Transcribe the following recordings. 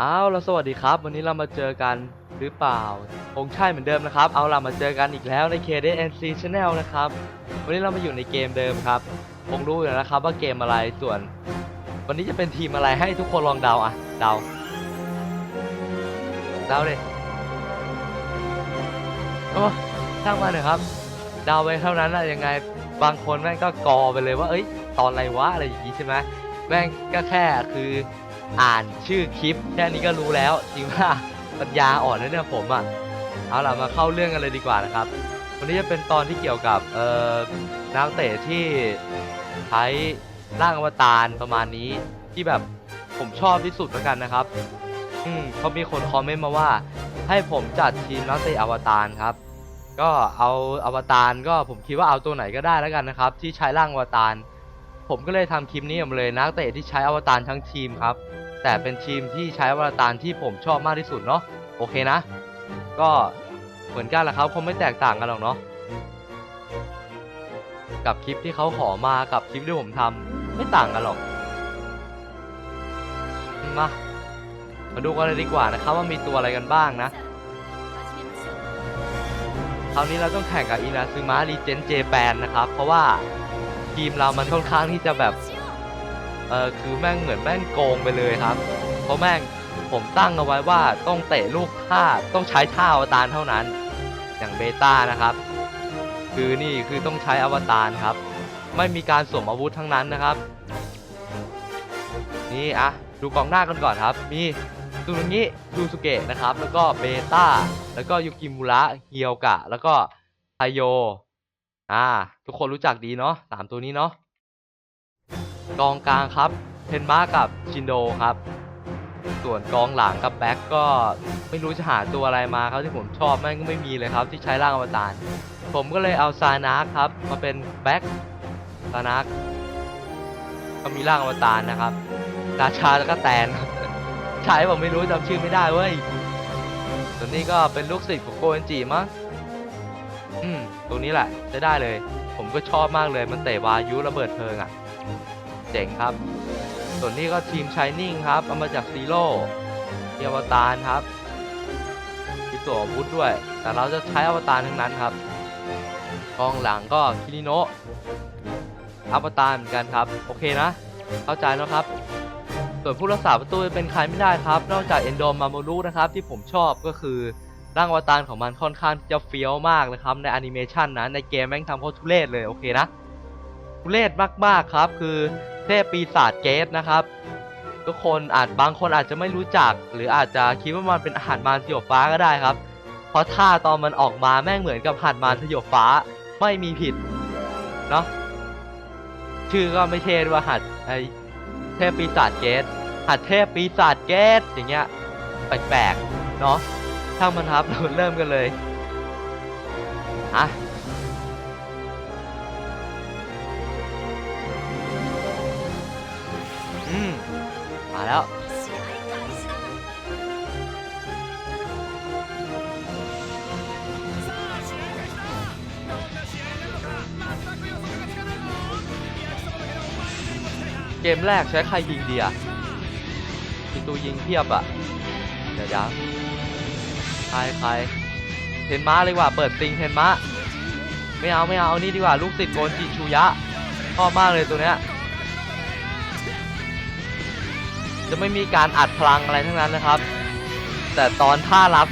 อ้าวแล้วสวัสดีครับ วันนี้เรามาเจอกันหรือเปล่าคงใช่เหมือนเดิมนะครับ เอาล่ะมาเจอกันอีกแล้วใน KDNC Channel นะครับ วันนี้เรามาอยู่ในเกมเดิมครับคงรู้อยู่แล้วนะครับว่าเกมอะไรส่วน วันนี้จะเป็นทีมอะไรให้ทุกคนลองเดาอะเดาเดาเลยโอ้ช่างมาเถอะครับ เดาไปเท่านั้นแหละยังไงบางคนแม่งก็กอไปเลยว่า เอ้ย ตอนไรวะอะไรอย่างงี้ใช่ไหมแม่งก็แค่คือ อ่านชื่อคลิปแค่นี้ก็รู้แล้วจริงว่าปัญญาอ่อนแล้วเนี่ยผมอะเอาล่ะมาเข้าเรื่องกันเลยดีกว่านะครับ วันนี้จะเป็นตอนที่เกี่ยวกับเอ่อนักเตะที่ใช้ร่างอวตารประมาณนี้ที่แบบผมชอบที่สุดแล้วกันนะครับ อืมเขามีคนคอมเมนต์มาว่า ให้ผมจัดทีมนักเตะอวตารครับ ก็เอาอวตารก็ผมคิดว่าเอาตัวไหนก็ได้แล้วกันนะครับ ที่ใช้ร่างอวตาร ผมก็เลยทำคลิปนี้ออกมาเลยนักเตะที่ใช้อวตารทั้งทีมครับ แต่เป็นทีมที่ใช้อวตารที่ผมชอบมากที่สุดเนาะโอเคนะ ก็เหมือนกันแหละครับคงไม่แตกต่างกันหรอกเนาะกับคลิปที่เขาขอมากับคลิปที่ผมทำไม่ต่างกันหรอกมามาดูกันเลยดีกว่านะครับว่ามีตัวอะไรกันบ้างนะคราวนี้เราต้องแข่งกับอินาซึมะรีเจนเจแปนนะครับ เพราะว่า ทีมเรามันค่อนข้างที่จะแบบเออคือแม่งเหมือนแม่งโกงไปเลยครับ เพราะแม่งผมตั้งเอาไว้ว่าต้องเตะลูกท่าต้องใช้ท่าอวตารเท่านั้น อย่างเบต้านะครับ คือนี่คือต้องใช้อวตารครับ ไม่มีการสวมอาวุธทั้งนั้นนะครับ นี่อะดูกองหน้ากันก่อนครับ มีซูรุงิซูสุเกะนะครับ แล้วก็เบต้า แล้วก็ยุกิมุระ เฮียวกะ แล้วก็ไทโย อ่า ทุกคนรู้จักดีเนาะสามตัวนี้เนาะกองกลางครับเทนมากับชินโดครับ ส่วนกองหลังกับแบ็กก็ไม่รู้จะหาตัวอะไรมาครับที่ผมชอบแม่งก็ไม่มีเลยครับที่ใช้ร่างอวตารผมก็เลยเอาซานาครับ มาเป็นแบ็กซานาก็มีร่างอวตารนะครับราชาแล้วก็แตนใช้ผมไม่รู้จำชื่อไม่ได้เว้ยส่วนนี้ก็เป็นลูกศิษย์ของโกเอนจิมั้ง ตรงนี้แหละจะได้เลย ผมก็ชอบมากเลยมันเตะวายุระเบิดเพลิงอะ เจ๋งครับ ส่วนนี้ก็ทีมชายนิ่งครับ เอามาจากซีโร่เอวตารครับมีตัวอาวุธด้วย แต่เราจะใช้อวตารทั้งนั้นครับกองหลังก็คิริโนะอวตารเหมือนกันครับ โอเคนะ เข้าใจแล้วครับ ส่วนผู้รักษาประตูเป็นใครไม่ได้ครับ นอกจากเอนโดมาโมรุนะครับ ที่ผมชอบก็คือ ร่างอวตารของมันค่อนข้างจะเฟี้ยวมากนะครับในแอนิเมชันนะในเกมแม่งทำโคตรทุเรศเลยโอเคนะทุเรศมากๆครับ คือเทพปีศาจเกตนะครับทุกคนอาจบางคนอาจจะไม่รู้จัก หรืออาจจะคิดว่ามันเป็นอาหารมารสยบฟ้าก็ได้ครับ เพราะท่าตอนมันออกมาแม่งเหมือนกับหันมารสยบฟ้าไม่มีผิดเนาะชื่อก็ไม่เท่ด้วยหัดไอเทพปีศาจเกตหัดเทพปีศาจเกตอย่างเงี้ยแปลกๆเนาะ ช่างมันครับเราเริ่มกันเลยอะอืมมาแล้วเกมแรกใช้ใครยิงดีอะมีตัวยิงเพียบอะเดี๋ยวยั ใครใครเทนมาเลยดีกว่าเปิดติงเทนมาไม่เอาไม่เอาเอานี่ดีกว่าลูกศิษย์โกนจิชูยะชอบมากเลยตัวเนี้ยจะไม่มีการอัดพลังอะไรทั้งนั้นนะครับ แต่ตอนท่ารับ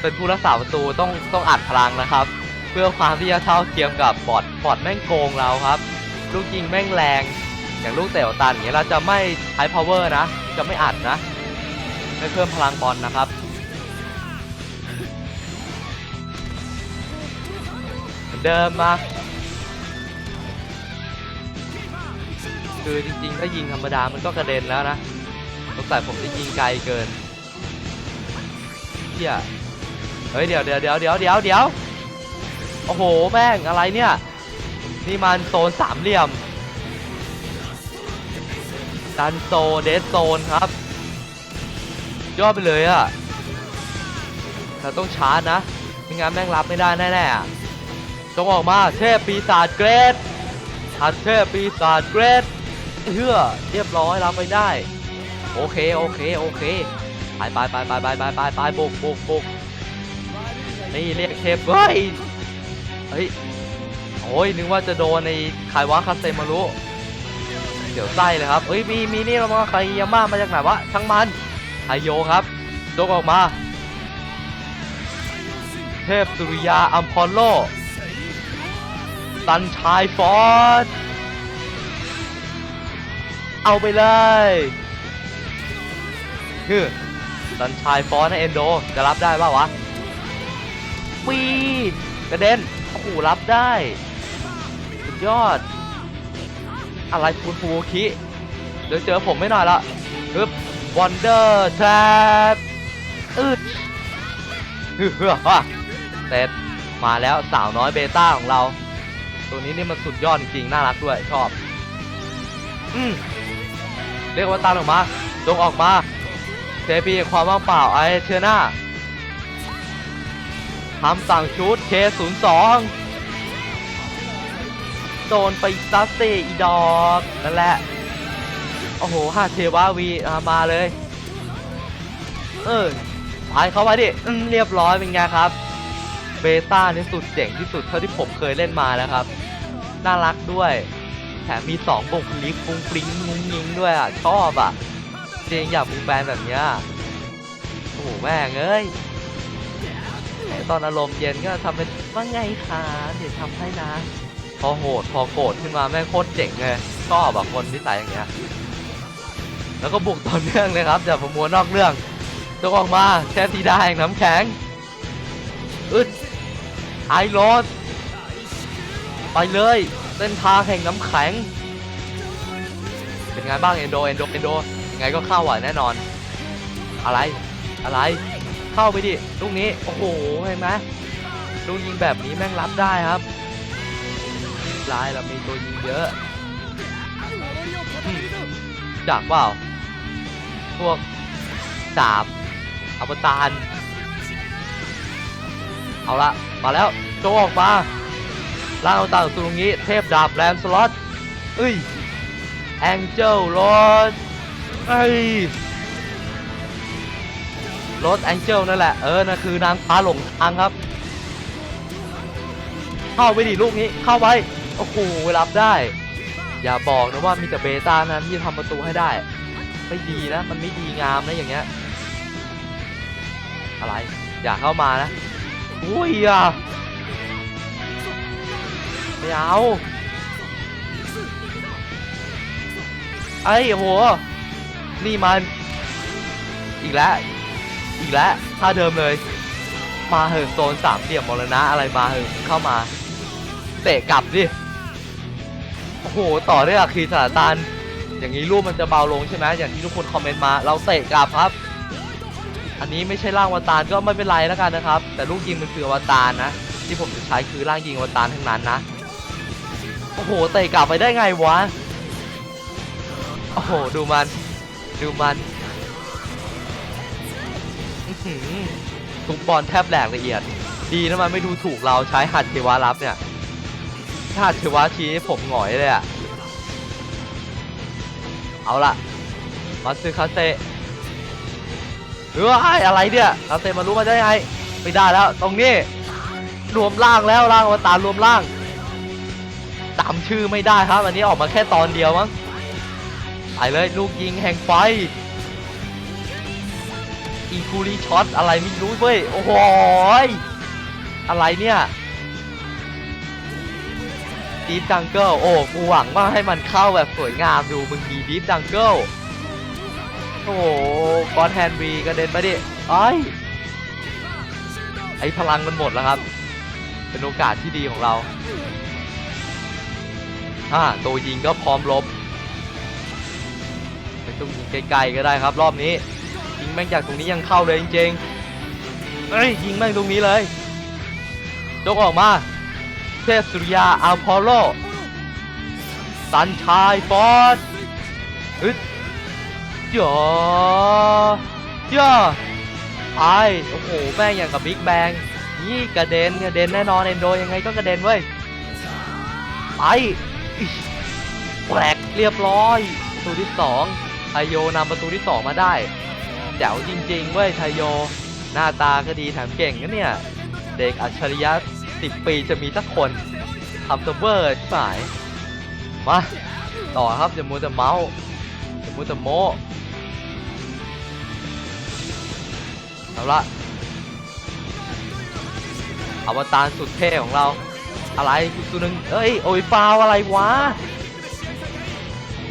เป็นผู้รักษาประตูต้องต้องอัดพลังนะครับ เพื่อความที่จะเท่าเทียมกับบอดบอดแม่งโกงเราครับ ลูกยิงแม่งแรงอย่างลูกเตะตันอย่างเงี้ยเราจะไม่ใช้ power นะ จะไม่อัดนะ ไม่เพิ่มพลังบอลนะครับ เดิมมาคือจริงๆ ถ้ายิงธรรมดามันก็กระเด็นแล้วนะสงสัยผมจะยิงไกลเกินเฮียเฮ้ยเดี๋ยวเดี๋ยวเดี๋ยวเดี๋ยวเดี๋ยวเดี๋ยวโอ้โหแม่งอะไรเนี่ย นี่มันโซนสามเหลี่ยม ดันโซเดสโซนครับ ย่อไปเลยอะเราต้องชาร์จนะ ไม่งั้นแม่งรับไม่ได้แน่ๆ จงออกมาเทพปีศาจเกรดทันเทพปีศาจเกรดเฮือเรียบร้อยรับไปได้ โอเคโอเคโอเคไปไปไปไปไปไปไปไปบุกบุกบุกนี่เรียกเทปเฮ้ยเฮ้ยโอ้ยนึกว่าจะโดนในคายวะคาเซมารุเดี๋ยวไส้เลยครับเฮ้ยมีมีนี่เรามาใครยาม่ามาจากไหนวะทั้งมันไฮโยครับยกออกมา เทพสุริยาอัมพอลโล สันชายฟอร์ดเอาไปเลยคือสันชายฟอร์ดนะเอนโด จะรับได้ป่าวะปีกระเด็นโอ้โหรับได้ สุดยอด อะไรคุณฟูคิเดี๋ยวเจอผมไม่หน่อยละฮึบวันเดอร์แทบอึดเฮ้อเสร็จมาแล้วสาวน้อยเบต้าของเรา ตัวนี้นี่มันสุดยอดจริงๆ น่ารักด้วยชอบ อืมเรียกว่าตามออกมาจงออกมาเทพีความว่างเปล่าไอเชื่อหน้าทำสั่งชุด K02 โดนไปซัสเซอีดอกนั่นแหละ โอ้โหห้าเทวาวีมาเลย เออไปเข้ามาดิเรียบร้อยเป็นไงครับ เบต้านี่สุดเจ๋งที่สุดเท่าที่ผมเคยเล่นมาแล้วครับ น่ารักด้วย แถมมีสองบุคลิกฟุ้งฟริ้งงุ้งยิงด้วยอะ ชอบอะจงอยากมีแฟนแบบเนี้ยโอ้โหแม่งเอ้ยตอนอารมณ์เย็นก็ทำเป็นว่าไงคะเดี๋ยวทำให้นะ พอโหดพอโกรธขึ้นมาแม่งโคตรเจ๋งเลยชอบแบบคนนิสัยอย่างเงี้ยแล้วก็บุกต่อเนื่องเลยครับอย่าประมวลนอกเรื่องจงออกมาแค่ทีได้แห่งน้ำแข็งอึด ไอรถ ไปเลยเส้นทางแห่งน้ำแข็ง เป็นไงบ้างเอนโดเอนโดเอนโดยังไงก็เข้าอะแน่นอน อะไรอะไร เข้าไปดิลูกนี้ โอ้โห เห็นไหมลูกยิงแบบนี้แม่งรับได้ครับลายเรามีตัวยิงเยอะอืมจากเปล่า พวกดาบอวตาร เอาละมาแล้วโจออกมาล่างอวตารสู่ตรงนี้เทพดาบแรมสล็อตเอ้ยแองเจิลรถเอ้ยรถแองเจิลนั่นแหละเออนั่นคือนางฟ้าหลงทางครับ เข้าไปดิลูกนี้เข้าไปโอ้โหรับได้ อย่าบอกนะว่ามีแต่เบต้านั้นที่ทำประตูให้ได้ไม่ดีนะ มันไม่ดีงามนะอย่างเงี้ยอะไร อย่าเข้ามานะ อุ้ยอะไม่เอาไอ้โห นี่มัน อีกแล้ว อีกแล้วท่าเดิมเลย มาเหอะโซนสามเหลี่ยมมรณะอะไรมาเหอะเข้ามา เตะกลับดิ โอ้โห ต่อด้วยอะคีสถานตันอย่างนี้รูปมันจะเบาลงใช่ไหมอย่างที่ทุกคนคอมเมนต์มา เราเตะกลับครับ อันนี้ไม่ใช่ร่างอวตารก็ไม่เป็นไรแล้วกันนะครับ แต่ลูกยิงมันคืออวตารนะ ที่ผมจะใช้คือร่างยิงอวตารทั้งนั้นนะ โอ้โหเตะกลับไปได้ไงวะ โอ้โหดูมัน ดูมันทุกบอลแทบแหลกละเอียด ดีนะมันไม่ดูถูกเราใช้หัดเทวารับเนี่ยถ้าหัดเทวาชี้ให้ผมหงอยเลยอะเอาละมาซื้อคาเซ เฮ้ยอะไรเนี่ยคาเซมารู้มาได้ไงไม่ได้แล้ว ตรงนี้รวมร่างแล้วร่างอวตารรวมร่างจำชื่อไม่ได้ครับ อันนี้ออกมาแค่ตอนเดียวมั้งไปเลยลูกยิงแห่งไฟอีคูรีช็อตอะไรไม่รู้เว้ยโอ้โหยอะไรเนี่ยดีฟดังเกิลโอ้กูหวังว่าให้มันเข้าแบบสวยงามดูมึงดีดีฟดังเกิล โอ้โหกอนแฮนวีกระเด็นไปดิไอ้ยไอ้พลังมันหมดแล้วครับ เป็นโอกาสที่ดีของเราฮ่าตัวยิงก็พร้อมลบไม่ต้องยิงไกลๆก็ได้ครับ รอบนี้ ยิงแม่งจากตรงนี้ยังเข้าเลยจริงๆเอ้ยยิงแม่งตรงนี้เลยยกออกมา เทพสุริยาอัลพอลโลสันชายฟอร์ดอึด ย่อย่อไอโอ้โหแม่งอย่างกับบิ๊กแบงนี่กระเด็นกระเด็นแน่นอนเอนโดยังไงก็กระเด็นเว้ยไปอิ๊ยแปลกเรียบร้อยประตูที่สองไอโยนำประตูที่สองมาได้เจ๋วจริงๆเว้ยชายโย หน้าตาก็ดีแถมเก่งนะเนี่ย เด็กอัจฉริยะสิบปีจะมีสักคนทำเซิร์ฟเวอร์ที่หมายมา ต่อครับอย่ามัวแต่เมาส์อย่ามัวแต่โม เอาละอวตารสุดเท่ของเรา อะไรตัวหนึงเอ้ยโอ้ยฟาวอะไรวะ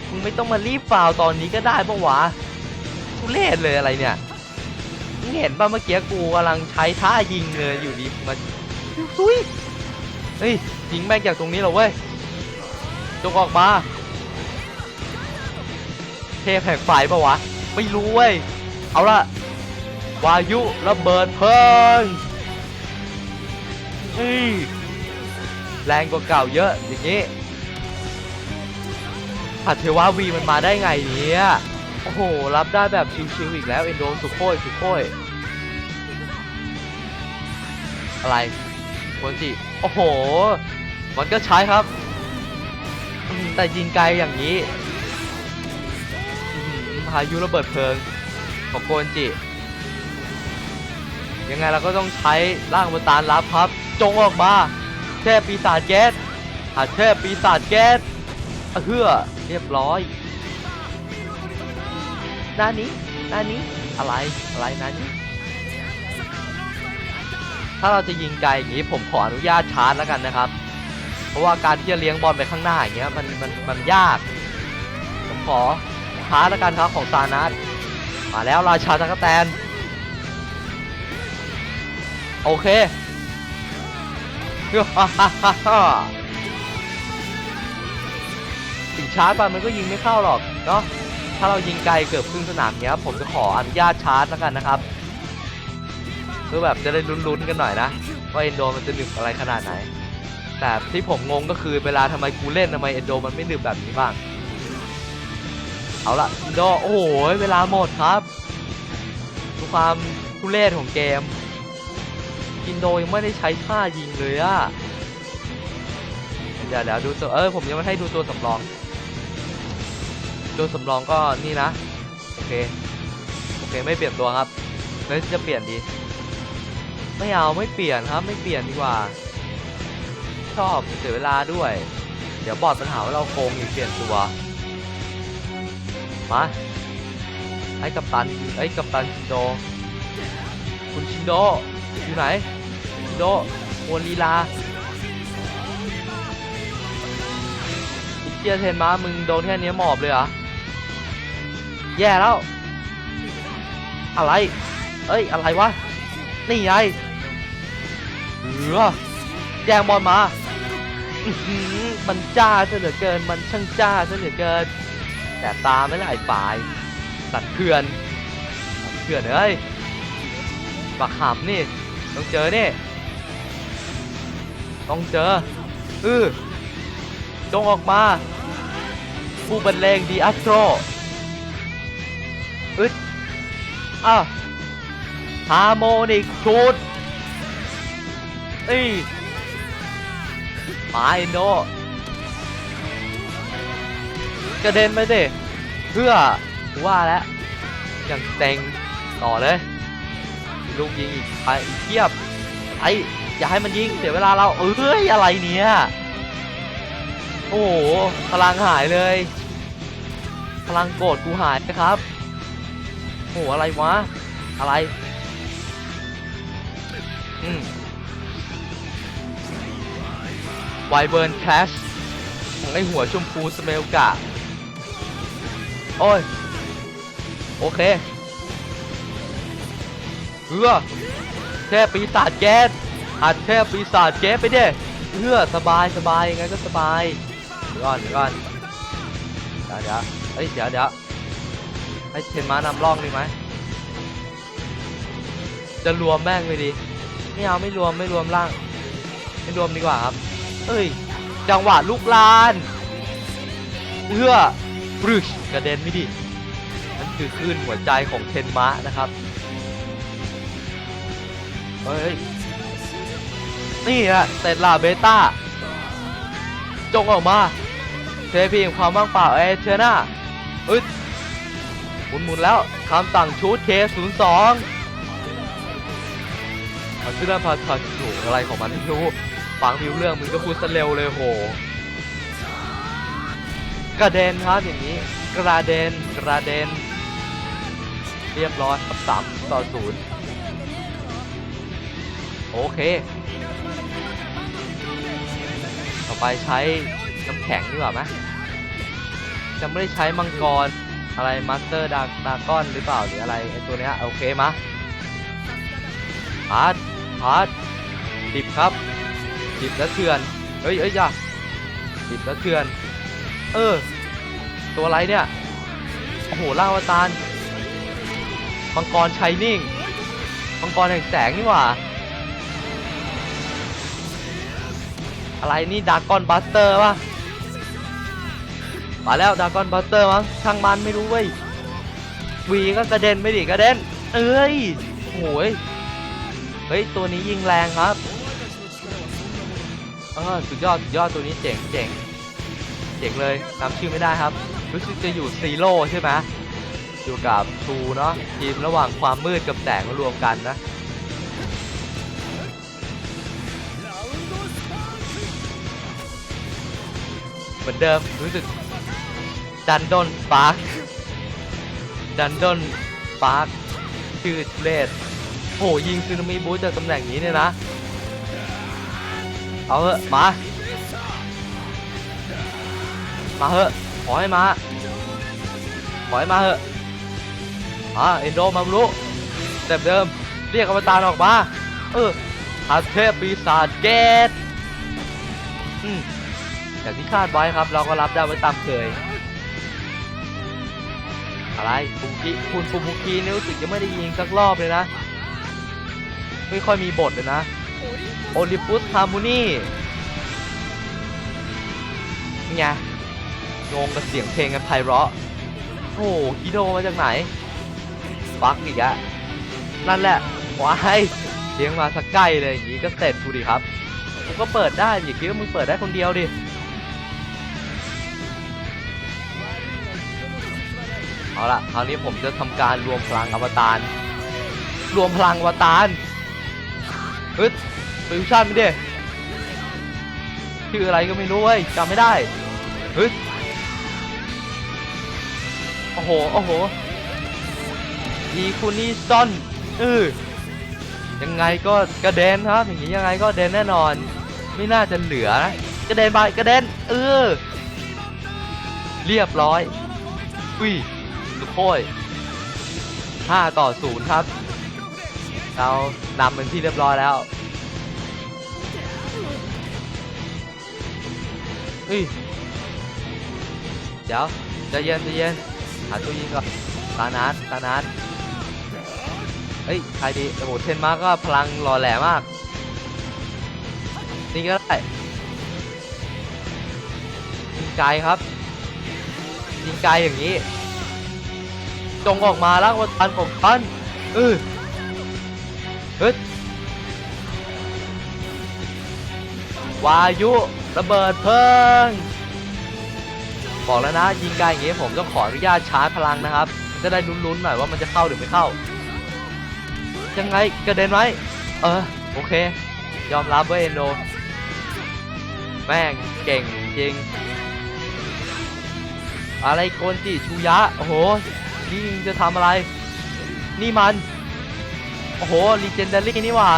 มึงไม่ต้องมารีบฟาวตอนนี้ก็ได้ปะวะทุเรศเลยอะไรเนี่ยมึงเห็นป่ะเมื่อกี้กูกำลังใช้ท่ายิงเลยอยู่ดีมาซุยเฮ้ยยิงแม่งจากตรงนี้เหรอเว้ยจงออกมาเทพแห่งไฟปะวะไม่รู้เว้ยเอาละ วายุระเบิดเพลิงฮึแรงกว่าเก่าเยอะอย่างนี้ผัดเทวาวีมันมาได้ไงเนี่ย โอ้โห รับได้แบบชิวๆอีกแล้ว เอนโดสุโคยสุโคยอะไรโคนจิโอ้โห มันก็ใช้ครับ แต่ยิงไกลอย่างนี้พายุระเบิดเพลิงของโกนจิ ยังไงเราก็ต้องใช้ร่างอวตารลับครับ จงออกมาเทพปีศาจแก๊สหาเทพปีศาจแก๊สเฮือเรียบร้อยหน้านี้หน้านี้อะไรอะไรน้านี้ถ้าเราจะยิงไกลอย่างนี้ผมขออนุญาตชาร์จแล้วกันนะครับ เพราะว่าการที่จะเลี้ยงบอลไปข้างหน้าอย่างเงี้ยมันมันมันยาก ผมขอชาร์จแล้วกันครับของซานัสมาแล้วราชาตะกแตน โอเคฮ่าฮ่าฮ่าฮ่าถึงชาร์จไปมันก็ยิงไม่เข้าหรอกเนาะถ้าเรายิงไกลเกือบครึ่งสนามเนี้ย ผมจะขออนุญาตชาร์จแล้วกันนะครับเพื่อแบบจะได้ลุ้นๆกันหน่อยนะ ว่าเอนโดมันจะหนึบอะไรขนาดไหน แต่ที่ผมงงก็คือเวลาทำไมกูเล่นทำไมเอนโดมันไม่หนึบแบบนี้บ้าง เอาละเอนโดโอ้โหเวลาหมดครับดูความทุเรศของเกม นโดยังไม่ได้ใช้ท่ายิงเลยอะเดี๋ยวเดี๋ยวดูตัวเออผมยังไม่ให้ดูตัวสำรอง ตัวสำรองก็นี่นะ โอเค โอเคไม่เปลี่ยนตัวครับแล้วจะเปลี่ยนดี ไม่เอาไม่เปลี่ยนครับ ไม่เปลี่ยนดีกว่า ชอบเสียเวลาด้วย เดี๋ยวบอดปัญหาว่าเราโกงอีกเปลี่ยนตัวมาไอ้กัปตันไอ้กัปตันชินโด คุณชินโดอยู่ไหน ชิโดโมลีลาเกียเทนมามึงโดนแค่เนี้ยหมอบเลยเหรอ แย่แล้ว อะไร เอ้ย อะไรวะ นี่ไงเออแย่งบอลมา มันจ้าซะเหลือเกิน มันช่างจ้าซะเหลือเกิน แต่ตาไม่ไหลปลายสัตว์เขื่อนเขื่อนเอ้ยบักขำนี่ ต้องเจอนี่ ต้องเจออือจงออกมา ผู้บรรเลงดีอัสโตรอึดอ้าวฮาร์โมนิกชูดอีมาอินโดกระเด็นไปสิเพื่อว่าแล้วอย่างเต็งต่อเลย ลูกยิงอีกไปอีกเทียบไอ อย่าให้มันยิงเสียเวลาเราเอ้ยอะไรเนี่ยโอ้โหพลังหายเลย พลังโกรธกูหายนะครับโอ้โหอะไรวะอะไรอืมไวเบิร์นแคชของไอหัวชมพูสเมลกะโอ้ยโอเคเพื่อเทพปีศาจแก๊ส อัดเทพปีศาจแก๊ไปเด้เพื่อสบายสบายยังไงก็สบายเดี๋ยวก่อนเดี๋ยวก่อนเดี๋ยวเดี๋ยวเฮ้ยเดี๋ยวเดี๋ยวให้เทนมานำร่องดีไหมจะรวมแม่งไปดีไม่เอาไม่รวมไม่รวมร่าง ไม่รวมดีกว่าครับเอ้ยจังหวะลูกลานเอื้อบรึชกระเด็นไม่ดีนั่นคือคลื่นหัวใจของเทนมะนะครับเฮ้ย นี่ฮะเซตลาเบต้า จงออกมา เทพีแห่งความว่างเปล่าเอเชน่าอึดหมุนหมุนแล้วคำสั่งชูดเคศูนย์สองมันชื่อพาทาจูอะไรของมันไม่รู้ฟังไมิวเรื่องมึงก็พูดซะเร็วเลยโห กระเด็นครับอย่างนี้ กระเด็นกระเด็น เรียบร้อยครับสามต่อศูนย์โอเค ต่อไปใช้น้ำแข็งดีกว่าไหมจะไม่ได้ใช้มังกรอะไรมาสเตอร์ดาดากอนหรือเปล่าหรืออะไรไอตัวเนี้ยโอเคมาพาร์ทพาร์ทดิบครับดิบแล้วเถื่อนเฮ้ยเอ้ยอย่าดิบแล้วเถื่อน เออ ตัวไรเนี่ยโอ้โหล่าวตารมังกรชัยนิ่งมังกรแห่งแสงนี่หว่า อะไรนี่ดากอนบัสเตอร์วะมาแล้วดากอนบัสเตอร์มั้งช่างมันไม่รู้เว้ยวีก็กระเด็นไม่ดิกระเด็น เอ้ยโอ้ยเฮ้ยตัวนี้ยิงแรงครับเออสุดยอดสุดยอดตัวนี้เจ๋งเจ๋งเจ๋งเลยจำชื่อไม่ได้ครับรู้สึกจะอยู่ซีโร่ใช่ไหมอยู่กับชูเนาะทีมระหว่างความมืดกับแสงรวมกันนะ เหมือนเดิมรู้สึกดันดอนปาร์คดันดอนปาร์คชื่อเลศโหยิงซึนามิบูจากตำแหน่งนี้เนี่ยนะ เอาเถอะมา มาเถอะขอให้มาขอให้มาเถอะอ่าเอนโดมารุเต็มเดิมเรียกอวตารออกมา เอออาเทพปีศาจเกตอืม อย่างที่คาดไว้ครับ เราก็รับได้ไว้ตามเคย อะไรฟูกิคุณฟูบุกินี่รู้สึกจะไม่ได้ยิงสักรอบเลยนะ ไม่ค่อยมีบทเลยนะ โอลิปุสฮาร์มนีนี่ไงงงกับเสียงเพลงกันไพเราะโอ้โหฮิโดมาจากไหนฟักอีกอะนั่นแหละว้ายเลี้ยงมาสักใกล้เลยอย่างงี้ก็เสร็จดูดิครับกูก็เปิดได้อย่าคิดว่ามึงเปิดได้คนเดียวดิ เอาละคราวนี้ผมจะทำการรวมพลังอวตาร รวมพลังอวตารฮึดฟิวชั่นไปดิชื่ออะไรก็ไม่รู้เว้ยจำไม่ได้ฮึดโอ้โห โอ้โหดีคูนี่ซอนเออยังไงก็กระเด็นครับ อย่างนี้ยังไงก็เด็นแน่นอน ไม่น่าจะเหลือนะกระเด็นไปกระเด็นเออ เรียบร้อยอุ้ย สุโคย5ต่อ 0 ครับ เรานำเป็นที่เรียบร้อยแล้วเฮ้ยเดี๋ยวใจเย็นใจเย็นหาตัวยิงก่อนตานัดตานัดเฮ้ยใครดีโอ้โหเทนมาร์กก็พลังหล่อแหลมาก นี่ก็ได้ยิงไกลครับยิงไกลอย่างนี้ จงออกมาแล้ววันตันของท่านเออเฮ้ยวายุระเบิดเพลิงบอกแล้วนะยิงไกลอย่างงี้ผมต้องขออนุญาตชาร์จพลังนะครับ จะได้ลุ้นๆหน่อยว่ามันจะเข้าหรือไม่เข้า ยังไงกระเด็นไหมเออโอเค ยอมรับเว้ยเอนโดแม่งเก่งจริง อะไรโกนจิชูยะ โอ้โห นี่จะทำอะไร นี่มัน โอ้โหลีเจนเดารี่นี่หว่า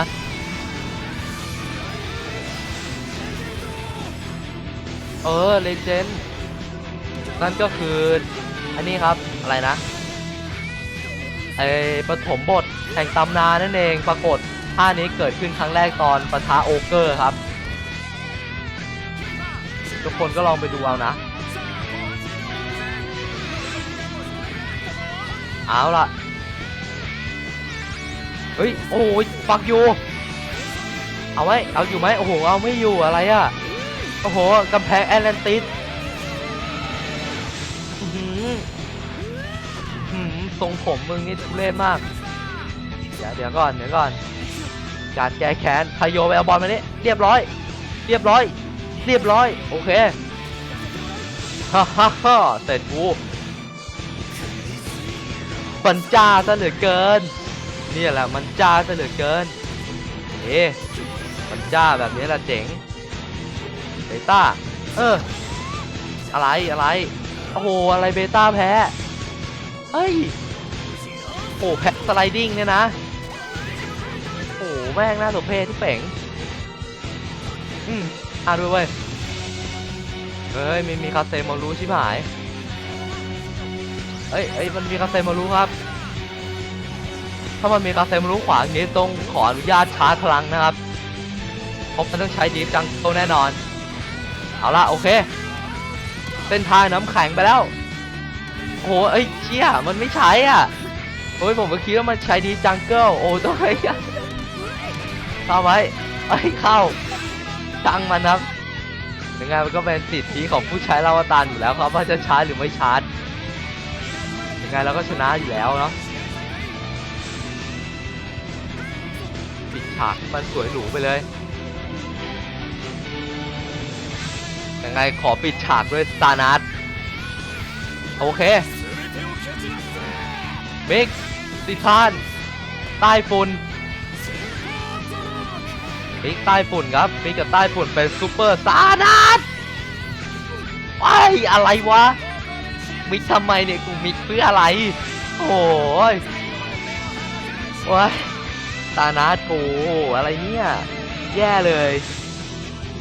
เออเลเจนด์นั่นก็คือ อันนี้ครับอะไรนะไอปฐมบทแห่งตำนานนั่นเองปรากฏท่านี้เกิดขึ้นครั้งแรกตอนปะทะโอเกอร์ครับ ทุกคนก็ลองไปดูเอานะ เอาละเฮ้ย โอ้ยปักอยู่ เอาไว้ เอาอยู่ไหมโอ้โห เอาไม่อยู่อะไรอะ่ะ โอ้โหกำแพงแอตแลนติสทรงผมมึงนี่ทุเรศมาก เดี๋ยวเดี๋ยวก่อน เดี๋ยวก่อน การแก้แค้นพายโยไปเอาบอลมานี่เรียบร้อย เรียบร้อย เรียบร้อย โอเค ฮ่าฮ่าฮ่าเสร็จกู มันจ้าซะเหลือเกิน นี่แหละมันจ้าซะเหลือเกินเอ๊มันจ้าแบบนี้แหละเจ๋งเบต้าเอออะไรอะไรโอ้โหอะไรเบต้าแพ้เฮ้ยโอ้แพ้สไลดิ้งเนี่ยนะโอ้แม่งน่าสมเพชที่เป๋งอืมอ่าด้วยเว้ยเฮ้ยมีมีคาเซมารู้ชิบหาย เอ้ยเอ้ยมันมีคาเซมารู้ครับ ถ้ามันมีคาเซมารู้ขวางอย่างนี้ต้องขออนุญาตชาร์จพลังนะครับเพราะมันต้องใช้ดีฟจังโตแน่นอน เอาละโอเค เส้นทางน้ำแข็งไปแล้วโอ้โหเอ้ยเชี่ยมันไม่ใช้อะโอ้ยผมก็คิดว่ามันใช้ดีจังเกิลโอ้ต้องให้เข้าไว้ไอ้เข้าจังมันครับยังไงมันก็เป็นสิทธิของผู้ใช้ลาวตารอยู่แล้วครับว่าจะชาร์จหรือไม่ชาร์จ ไงเราก็ชนะอยู่แล้วเนาะปิดฉากมันสวยหรูไปเลยยังไงขอปิดฉากด้วยสตาร์นัทโอเคมิกติทานใต้ฝุ่นมิกใต้ฝุ่นครับมิกกับใต้ฝุ่นเป็นซูเปอร์สตาร์นัทไออะไรวะ มิกทำไมเนี่ยกูมิกเพื่ออะไรโอ้ยโอ้ยตานัดโออะไรเนี่ย แย่เลย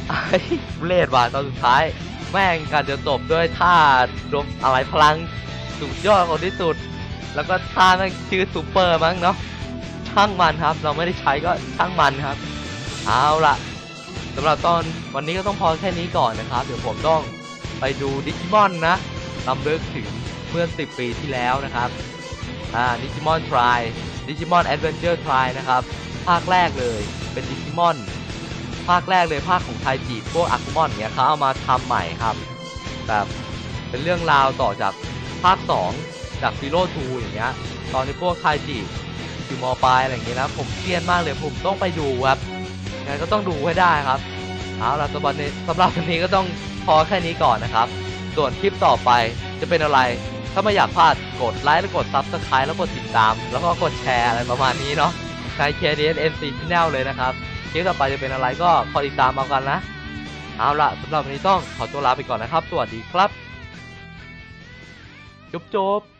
ไอ้เลดว่ะตอนสุดท้าย แม่งการจะจบด้วยท่ารวมอะไรพลังสุดยอดของที่สุด แล้วก็ท่าแม่งชื่อซูเปอร์มั้งเนาะช่างมันครับ เราไม่ได้ใช้ก็ช่างมันครับ เอาล่ะสำหรับตอนวันนี้ก็ต้องพอแค่นี้ก่อนนะครับ เดี๋ยวผมต้องไปดูดิจิมอนนะ ลำลึกถึงเมื่อ 10 ปีที่แล้วนะครับอ่าดิจิมอนทรายดิจิมอนแอดเวนเจอร์ทรายนะครับ ภาคแรกเลยเป็นดิจิมอนภาคแรกเลยภาคของไทจิพวกอากุมอนเนี้ยเขาเอามาทำใหม่ครับแบบเป็นเรื่องราวต่อจากภาค 2 จากซีโร่ทูอย่างเงี้ยตอนที่พวกไทจิอยู่มอปลายอะไรอย่างเงี้ยนะผมเครียดมากเลยผมต้องไปดูครับยังไงก็ต้องดูให้ได้ครับเอาล่ะสำหรับนี้สำหรับวันนี้ก็ต้องพอแค่นี้ก่อนนะครับ ส่วนคลิปต่อไปจะเป็นอะไร ถ้าไม่อยากพลาดกดไลค์แล้วกด Subscribe แล้วกดติดตาม แล้วก็กดแชร์อะไรประมาณนี้เนาะใช้ KDS NC Channel เลยนะครับคลิปต่อไปจะเป็นอะไรก็คอยติดตามเอากันนะ เอาละสำหรับวันนี้ต้องขอตัวลาไปก่อนนะครับ สวัสดีครับ จุ๊บจุ๊บ